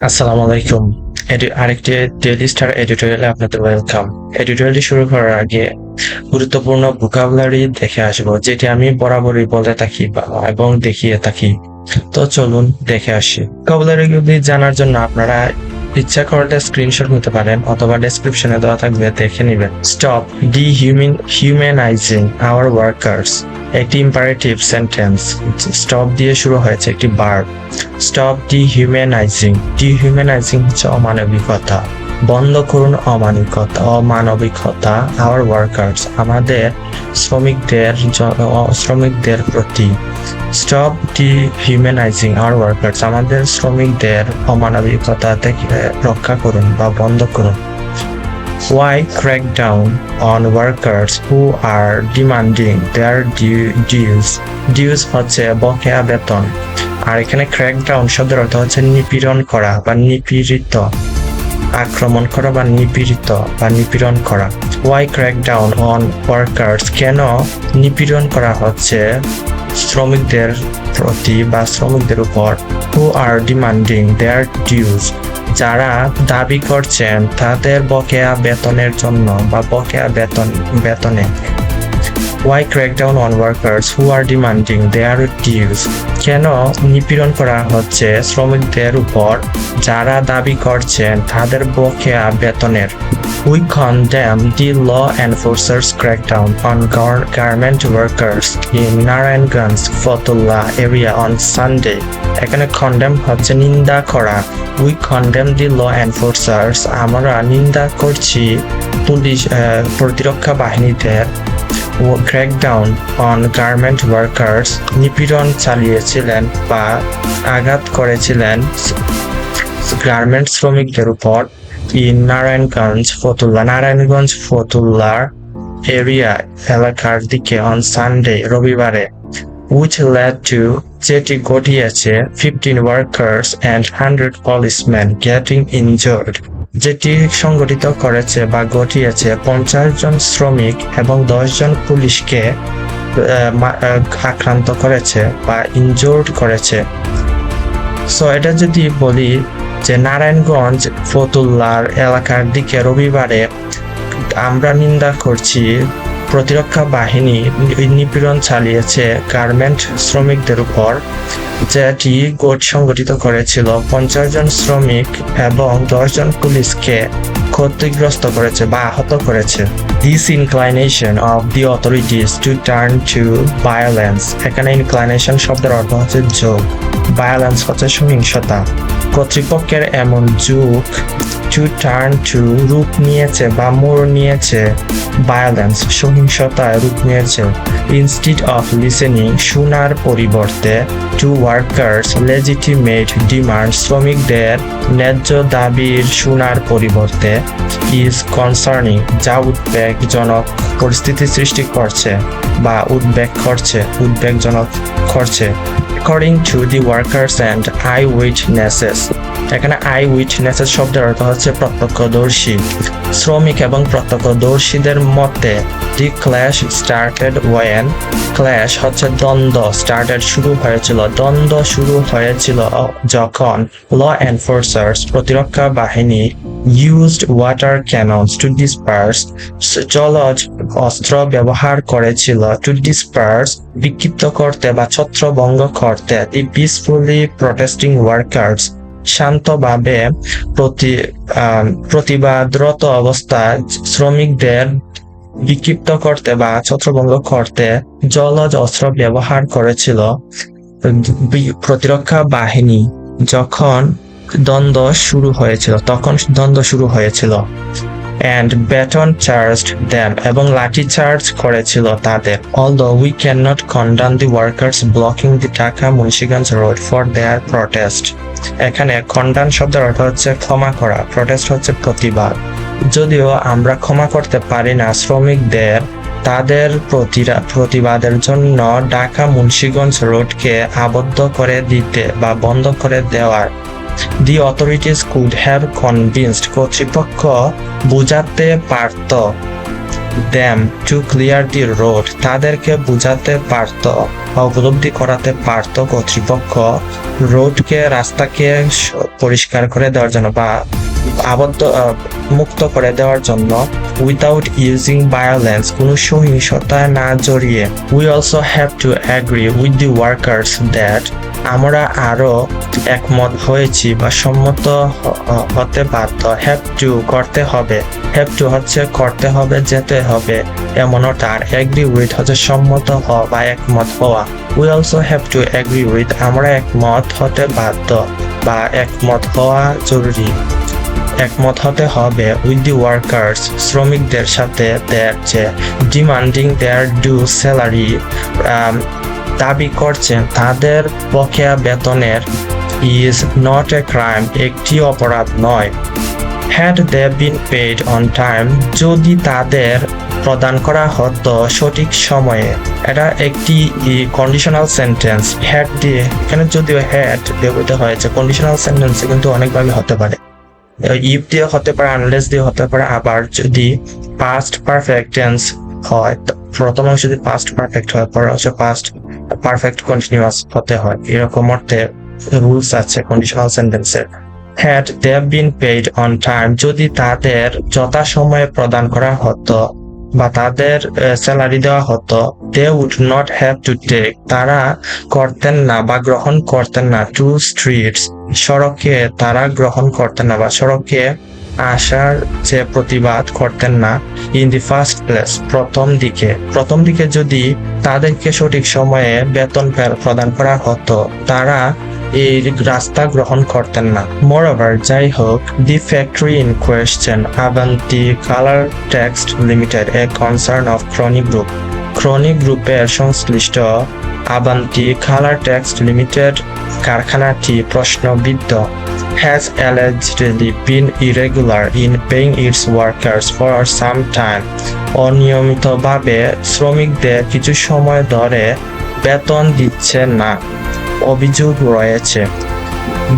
আসসালামু আলাইকুম। আরেকটি ডেইলি স্টার এডিটোরিয়ালে আপনাদের ওয়েলকাম এডিটোরিয়ালটি শুরু করার আগে গুরুত্বপূর্ণ ভোকাবুলারি দেখে আসব, যেটি আমি বরাবরই বলে থাকি এবং দেখিয়ে থাকি। তো চলুন দেখে আসি। ভোকাবুলারিগুলি জানার জন্য আপনারা ইচ্ছা করলে স্ক্রিনশট নিতে পারেন অথবা ডেসক্রিপশনে দেওয়া থাকবে, দেখে নেবেন। Stop de human humanising our workers একটি ইম্পারেটিভ সেন্টেন্স স্টপ দিয়ে শুরু হয়েছে একটি বার stop dehumanising dehumanising হচ্ছে অমানবিকতা। বন্ধ করুন অমানবিকতা অমানবিকতা আওয়ার ওয়ার্কার্স আমাদের শ্রমিকদের শ্রমিকদের প্রতি। স্টপ ডি হিউম্যানাইজিং আওয়ার ওয়ার্কার্স আমাদের শ্রমিকদের অমানবিকতা থেকে রক্ষা করুন বা বন্ধ করুন। Why crack down on workers who are demanding their due- dues? Dues হচ্ছে বকেয়া বেতন। আর এখানে ক্র্যাক ডাউন শব্দের অর্থ হচ্ছে নিপীড়ন করা বা নিপীড়িত। আক্রমণ করা বা নিপীড়িত বা নিপীড়ন করা। Why crack down on workers কেন নিপীড়ন করা হচ্ছে? শ্রমিকদের প্রতি বা শ্রমিকদের উপর। হু আর ডিমান্ডিং দেয়ার ডিউজ যারা দাবি করছেন তাদের বকেয়া বেতনের জন্য বা বকেয়া বেতন বেতনে। Why crack down on workers who are demanding their dues? কেন নিপীড়ন করা হচ্ছে শ্রমিকদের উপর যারা দাবি করছেন তাদের বকেয়া বেতনের We condemn the law enforcers crackdown on gar- garment workers in Narayanganj Fotullah area on Sunday. এখানে condemn হচ্ছে নিন্দা করা We condemn the law enforcers আমরা নিন্দা করছি পুলিশ প্রতিরক্ষা বাহিনীদের ক্র্যাকডাউন অন গার্মেন্ট ওয়ার্কার্স নিপীড়ন চালিয়েছিলেন বা আঘাত করেছিলেন গার্মেন্ট শ্রমিকদের উপর। ইন নারায়ণগঞ্জ, ফতুল্লা, নারায়ণগঞ্জ ফতুল্লার এরিয়া এলাকার দিকে অন সানডে রবিবারে, which led to যেটি ঘটিয়েছে fifteen workers and hundred policemen getting injured যেটি সংগঠিত করেছে বা ঘটিয়েছে পঞ্চাশ জন শ্রমিক এবং দশ জন পুলিশকে আক্রান্ত করেছে বা ইনজোর্ড করেছে। সো এটা যদি বলি যে নারায়ণগঞ্জ, ফতুল্লার এলাকার দিকে রবিবারে আমরা নিন্দা করছি প্রতিরক্ষা বাহিনী নিপীড়ন চালিয়েছে গার্মেন্ট শ্রমিকদের উপর। যেটি গোট সংগঠিত করেছিল। পঞ্চাশ জন শ্রমিক এবং দশ জন পুলিশকে ক্ষতিগ্রস্ত করেছে বা আহত করেছে। This inclination of the authorities to turn to violence এখানে ইনক্লাইনেশন শব্দের অর্থ হচ্ছে যোগ। ভায়োলেন্স হচ্ছে সহিংসতা। কর্তৃপক্ষের এমন যুগ টু টার্ন টু রূপ নিয়েছে বা মোড় নিয়েছে। ভায়োলেন্স সহিংসতায় রূপ নিয়েছে। ইনস্টিড অফ লিসেনিং শোনার পরিবর্তে টু ওয়ার্কার্স লেজিটিমেট ডিমান্ড শ্রমিকদের ন্যায্য দাবির শোনার পরিবর্তে ইজ কনসার্নিং যা উদ্বেগজনক পরিস্থিতি সৃষ্টি করছে বা উদ্বেগ করছে, উদ্বেগজনক করছে। To the workers and eyewitnesses এখানে আই উইটনেসেস শব্দের অর্থ হচ্ছে প্রত্যক্ষদর্শী। শ্রমিক এবং প্রত্যক্ষদর্শীদের মতে the clash started when clash হচ্ছে দ্বন্দ্ব। স্টার্টেড শুরু হয়েছিল, দ্বন্দ্ব শুরু হয়েছিল যখন ল এনফোর্সার্স প্রতিরক্ষা বাহিনী used water cannons to disperse জলজ অস্ত্র ব্যবহার করেছিল টু ডিসপার্স বিক্ষিপ্ত করতে বা ছত্রভঙ্গ করতে। দি পিসফুলি প্রটেস্টিং ওয়ার্কার্স শান্তভাবে প্রতি প্রতিবাদরত অবস্থায় শ্রমিকদের বিক্ষিপ্ত করতে বা ছত্রভঙ্গ করতে জলজ অস্ত্র ব্যবহার করেছিল প্রতিরক্ষা বাহিনী যখন দ্বন্দ্ব শুরু হয়েছিল, তখন দ্বন্দ্ব শুরু হয়েছিল। অ্যান্ড ব্যাটন চার্জড দ্যাম এবং লাঠি চার্জ করেছিল তাদের। Although we can not condemn the workers blocking the Dhaka Munshiganj road for their এখানে খণ্ডান শব্দের অর্থ হচ্ছে ক্ষমা করা প্রটেস্ট হচ্ছে প্রতিবাদ। যদিও আমরা ক্ষমা করতে পারি না শ্রমিকদের তাদের প্রতিবাদের জন্য ঢাকা মুন্সিগঞ্জ রোডকে আবদ্ধ করে দিতে বা বন্ধ করে দেওয়ার the authorities could have convinced কর্তৃপক্ষ বুঝাতে পারত। Them to clear the road তাদেরকে বুঝাতে পারত বা উপলব্ধি করাতে পারত কর্তৃপক্ষ। রোডকে রাস্তাকে পরিষ্কার করে দেওয়ার জন্য বা আবদ্ধ মুক্ত করে দেওয়ার জন্য উইদাউট ইউজিং ভায়োলেন্স কোনো সহিংসতা না জড়িয়ে we also have to agree with the workers that আমরা আরও একমত হয়েছি বা সম্মত হতে বাধ্য। হ্যাভ টু করতে হবে। হ্যাভ টু হচ্ছে করতে হবে, যেতে হবে। এমনটা আর এগ্রি উইথ হচ্ছে সম্মত হওয়া বা একমত হওয়া। We also have to agree with আমরা একমত হতে বাধ্য বা একমত হওয়া জরুরি। একমত হতে হবে উইথ দি ওয়ার্কার্স শ্রমিকদের সাথে দেয়ার যে ডিমান্ডিং দেয়ার ডু স্যালারি দাবি করছেন, তাদের বকেয়া বেতনের ইজ নট এ ক্রাইম একটি অপরাধ নয়। Had they been paid on time যদি তাদের প্রদান করা হতো সঠিক সময়ে। এটা একটি কন্ডিশনাল সেন্টেন্স হ্যাড দিয়ে এখানে যদিও হ্যাড ব্যবহৃত হয়েছে কন্ডিশনাল সেন্টেন্স কিন্তু অনেকভাবে হতে পারে। ইফ দিয়ে হতে পারে আনলেস দিয়ে হতে পারে, আবার যদি পাস্ট পারফেক্ট টেন্স হয় প্রথম অংশ যদি পাস্ট পারফেক্ট হয় পরে হচ্ছে পাস্ট পারফেক্ট কন্টিনিউয়াস হতে হয়। এরকম অর্থে রুলস আছে কন্ডিশনাল সেন্টেন্সের had they been paid on time যদি তাদের যথাসময়ে প্রদান করা হতো বা তাদের স্যালারি দেওয়া হতো they would not have to take তারা করতেন না বা গ্রহণ করতেন না টু স্ট্রিটস সড়কে তারা গ্রহণ করতেন না বা সড়কে আসার যে প্রতিবাদ করতেন না ইন দি ফার্স্ট প্লেস প্রথম দিকে। প্রথম দিকে যদি তাদেরকে সঠিক সময়ে বেতন প্রদান করা হতো, তারা এই রাস্তা গ্রহণ করতেন না। মোরওভার যাই হোক the factory in question Avanti colour text limited a concern of chronic group chronic গ্রুপের সংশ্লিষ্ট আবান্তি কালার টেক্সট লিমিটেড কারখানাটি প্রশ্নবিদ্ধ, has allegedly been irregular in paying its workers for some time অনিয়মিতভাবে শ্রমিকদের কিছু সময় ধরে বেতন দিচ্ছে না। অভিযোগ রয়েছে।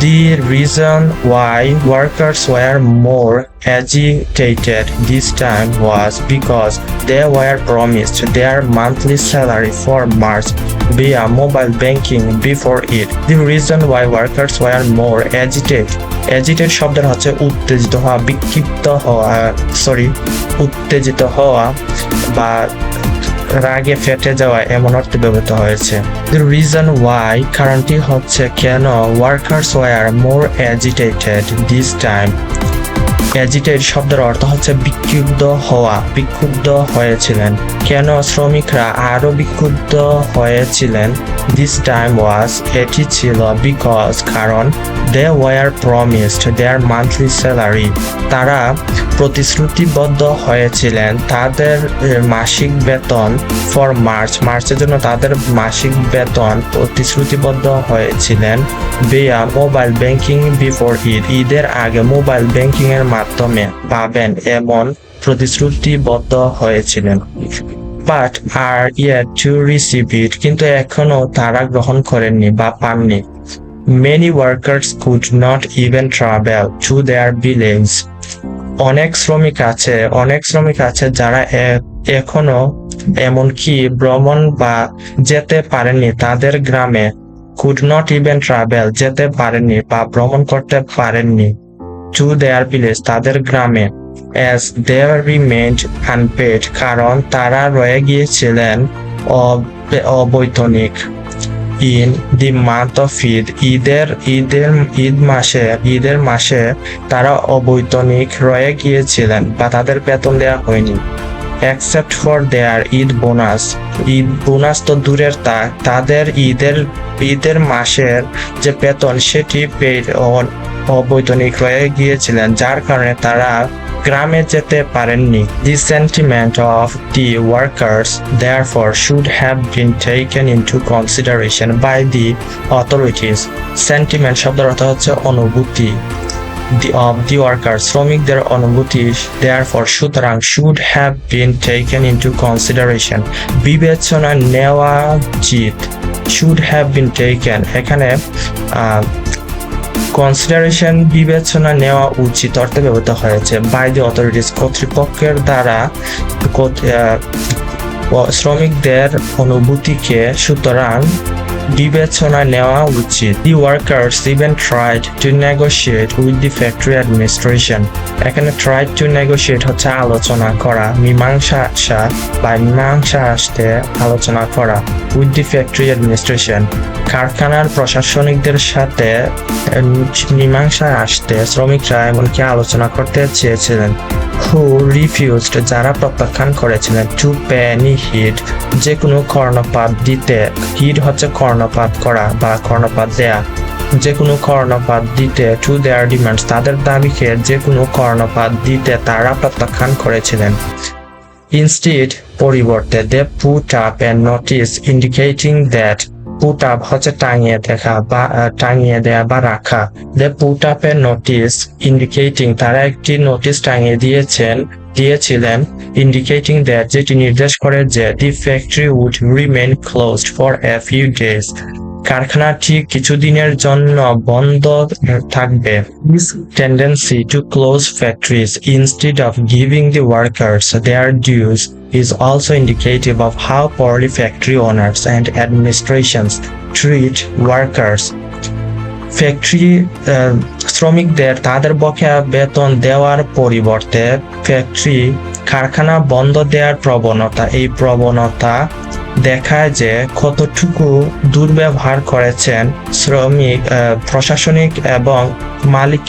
The reason why workers were more agitated this time was because they were promised their monthly salary for March B via mobile banking before it the reason why workers were more agitated agitated শব্দের হচ্ছে উত্তেজিত হওয়া, বিক্ষিপ্ত হওয়া sorry উত্তেজিত হওয়া বা রাগে ফেটে যাওয়া এমন অর্থে ব্যবহৃত হয়েছে। দ্য রিজন ওয়াই কারণটি হচ্ছে কেন workers were more agitated this time agitated শব্দের অর্থ হচ্ছে বিক্ষুব্ধ হওয়া, বিক্ষুব্ধ হয়েছিলেন। কেন শ্রমিকরা আরও বিক্ষুব্ধ হয়েছিলেন? দিস টাইম ওয়াজ এটি ছিল বিকজ কারণ they were promised their monthly salary তারা প্রতিশ্রুতিবদ্ধ হয়েছিলেন তাদের মাসিক বেতন ফর মার্চ মার্চের জন্য তাদের মাসিক বেতন প্রতিশ্রুতিবদ্ধ হয়েছিলেন বেয়া মোবাইল ব্যাংকিং বিফোর ঈদ। ঈদের আগে মোবাইল ব্যাংকিং এর মাধ্যমে পাবেন এমন প্রতিশ্রুতিবদ্ধ হয়েছিলেন। But are yet to receive it কিন্তু এখনও তারা গ্রহণ করেননি বা পাননি। Many workers could not even travel to their village অনেক শ্রমিক আছে, অনেক শ্রমিক আছে যারা এখনও এমনকি ভ্রমণ বা যেতে পারেননি তাদের গ্রামে। কুড নট ইভেন ট্রাভেল যেতে পারেননি বা ভ্রমণ করতে পারেননি। টু দেয়ার ভিলেজ তাদের গ্রামে। অ্যাজ দেয়ার রিমেন্ড আনপেড কারণ তারা রয়ে গিয়েছিলেন অব- অবৈতনিক। In the month of Eid. ঈদের ঈদের, ঈদ মাসে, ঈদের মাসে তারা অবৈতনিক রয়ে গিয়েছিলেন বা তাদের বেতন দেওয়া হয়নি। Except for their Eid bonus Eid bonus তো দূরের তা, তাদের ঈদের ঈদের মাসের যে বেতন সেটি পেড অবৈতনিক রয়ে গিয়েছিলেন, যার কারণে তারা গ্রামে যেতে পারেননি। The sentiment of the workers therefore should have been taken into consideration by the authorities sentiment শব্দের অর্থ হচ্ছে অনুভূতি। দি অফ দি ওয়ার্কার শ্রমিকদের অনুভূতি দেয়ারফর সুতরাং should have been taken into consideration বিবেচনা নেওয়া উচিত। শুড হ্যাভ বিন টেকেন এখানে কনসিডারেশন বিবেচনা নেওয়া উচিত অর্থে ব্যবহৃত হয়েছে। বাই দি অথরিটিস কর্তৃপক্ষের দ্বারা শ্রমিকদের অনুভূতিকে সুতরাং বিবেচনা নেওয়া উচিত। The workers even tried to negotiate with the factory administration এখানে ট্রাইড টু নেগোশিয়েট হচ্ছে আলোচনা করা, মীমাংসা আসা বা মীমাংসা আসতে আলোচনা করা উইথ দি ফ্যাক্টরি অ্যাডমিনিস্ট্রেশন কারখানার প্রশাসনিকদের সাথে মীমাংসা আসতে শ্রমিকরা এমনকি আলোচনা করতে চেয়েছিলেন। হু রিফিউজড যারা প্রত্যাখ্যান করেছিলেন টু পে এনি হিট যে কোনো কর্ণপাত দিতে হিট হচ্ছে কর্ণপাত করা বা কর্ণপাত দেয়া। যে কোনো কর্ণপাত দিতে টু দেয়ার ডিমান্ডস তাদের দাবিকে যে কোনো কর্ণপাত দিতে তারা প্রত্যাখ্যান করেছিলেন। ইনস্টিড পরিবর্তে they put up a notice indicating that put up হচ্ছে টাঙিয়ে দেখা বা টাঙিয়ে দেয়া বা রাখা। They put up a notice indicating তারা একটি নোটিশ টাঙিয়ে দিয়েছেন, দিয়েছিলেন ইন্ডিকেটিং দ্যাট যেটি নির্দেশ করে যে the factory would remain closed for a few days কারখানাটি কিছুদিনের জন্য বন্ধ থাকবে। This tendency to close factories instead of giving the workers their dues is also indicative of how poorly factory owners and administrations treat workers. Factory শ্রমিকদের তাদের বকেয়া বেতন দেওয়ার পরিবর্তে ফ্যাক্টরি কারখানা বন্ধ দেওয়ার প্রবণতা এই প্রবণতা দেখায় যে কতটুকু দুর্ব্যবহার করেছেন শ্রমিক প্রশাসনিক এবং মালিক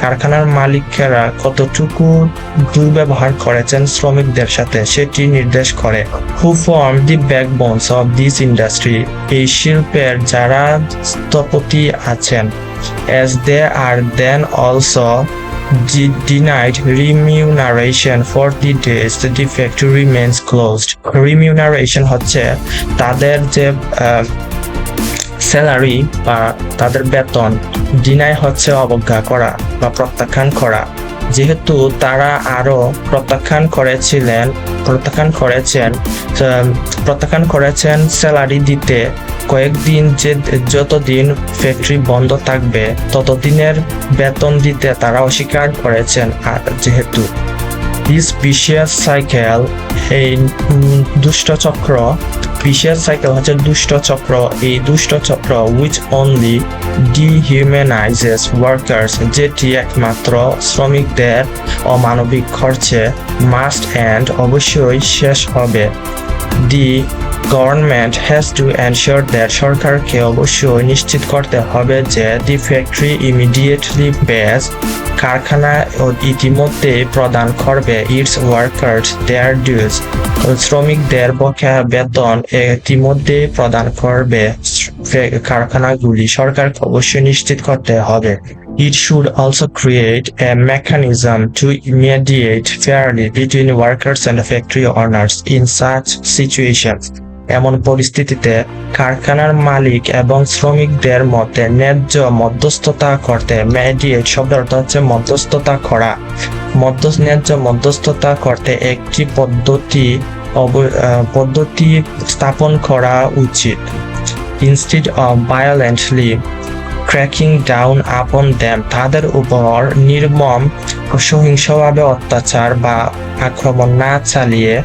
কারখানার মালিকেরা কতটুকু দুর্ব্যবহার করেছেন শ্রমিকদের সাথে সেটি নির্দেশ করে। Who form the backbones of this industry এই শিল্পের যারা স্থপতি আছেন they are then also de- denied remuneration for the days the factory remains closed. Remuneration হচ্ছে তাদের যে স্যালারি বা তাদের বেতন। ডিনাই হচ্ছে অবজ্ঞা করা বা প্রত্যাখ্যান করা। যেহেতু তারা আরও প্রত্যাখ্যান করেছিলেন, প্রত্যাখ্যান করেছেন প্রত্যাখ্যান করেছেন স্যালারি দিতে কয়েকদিন যে যতদিন ফ্যাক্টরি বন্ধ থাকবে, ততদিনের বেতন দিতে তারা অস্বীকার করেছেন। যেহেতু দিস বিশেষ সাইকেল এই দুষ্ট চক্র বিশেষ সাইকেল হচ্ছে দুষ্ট চক্র। এই দুষ্ট চক্র উইচ অনলি ডিহিউম্যানাইজেস ওয়ার্কার্স যেটি একমাত্র শ্রমিকদের অমানবিক খরচে মাস্ট অ্যান্ড অবশ্যই শেষ হবে। The government has to ensure that সরকারকে অবশ্যই নিশ্চিত করতে হবে যে দি ফ্যাক্টরি ইমিডিয়েটলি বেস কারখানা ইতিমধ্যে প্রদান করবে ইটস ওয়ার্কার্স দেয়ার ডিউজ শ্রমিকদের বকেয়া বেতন ইতিমধ্যে প্রদান করবে কারখানাগুলি। সরকারকে অবশ্যই নিশ্চিত করতে হবে। It should also create a mechanism to mediate fairly between workers and factory owners in such situations. এমন পরিস্থিতিতে কারখানার মালিক এবং শ্রমিকদের মধ্যে ন্যায্য মধ্যস্থতা করতে মেডিয়েট অর্থ হচ্ছে মধ্যস্থতা করা মধ্য, ন্যায্য মধ্যস্থতা করতে একটি পদ্ধতি পদ্ধতি স্থাপন করা উচিত। Instead of violently cracking down upon them তাদের উপর নির্মম, সহিংসভাবে অত্যাচার বা আক্রমণ না চালিয়ে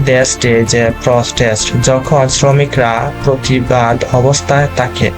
they stage a protest যখন শ্রমিকরা প্রতিবাদ অবস্থায় থাকে